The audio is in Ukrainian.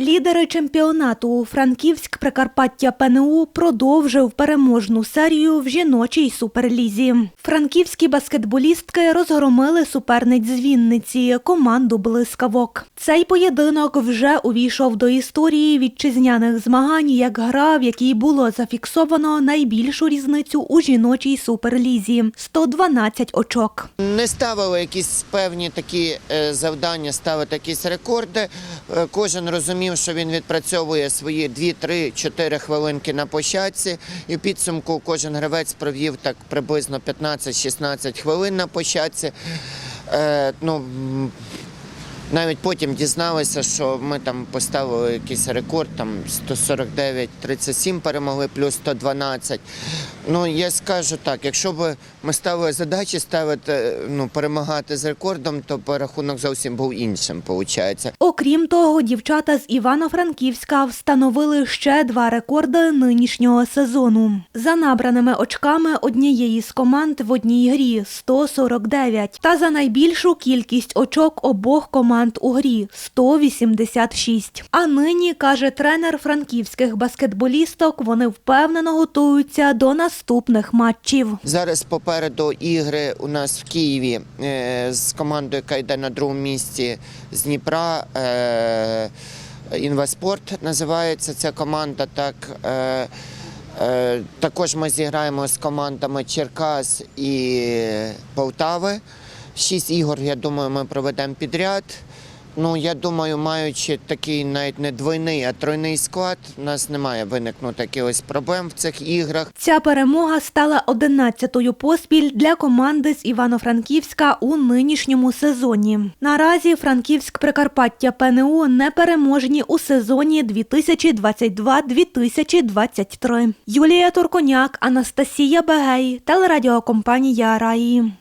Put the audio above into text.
Лідери чемпіонату Франківськ Прикарпаття ПНУ продовжив переможну серію в жіночій суперлізі. Франківські баскетболістки розгромили суперниць з команду блискавок. Цей поєдинок вже увійшов до історії вітчизняних змагань як гра, в якій було зафіксовано найбільшу різницю у жіночій суперлізі 112 очок. Не ставили якісь певні такі е, завдання, ставити якісь рекорди. Е, Кожен розумів, що він відпрацьовує свої 2, 3, 4 хвилинки на пощадці, І в підсумку кожен гравець провів так приблизно 15-16 хвилин на пощадці. Е, ну, навіть потім дізналися, що ми там поставили якийсь рекорд, там 149-37 перемогли, плюс 112. Ну, я скажу так, якщо б ми ставили задачі ставити, ну, перемагати з рекордом, то б рахунок зовсім був іншим, виходить. Окрім того, дівчата з Івано-Франківська встановили ще два рекорди нинішнього сезону. За набраними очками однієї з команд в одній грі 149 та за найбільшу кількість очок обох команд у грі 186. А нині, каже тренер франківських баскетболісток, вони впевнено готуються до наступних матчів. Зараз попереду ігри у нас в Києві е, з командою, яка йде на другому місці з Дніпра. Е, Інваспорт називається ця команда. Так, е, також ми зіграємо з командами Черкас і Полтави. Шість ігор, я думаю, ми проведемо підряд. Ну, я думаю, маючи такий навіть не двойний, а тройний склад, у нас немає виникнути якихось проблем в цих іграх. Ця перемога стала 11-ю поспіль для команди з Івано-Франківська у нинішньому сезоні. Наразі Франківськ Прикарпаття ПНУ непереможні у сезоні 2022-2023. Юлія Турконяк, Анастасія Бегей, телерадіокомпанія Раї.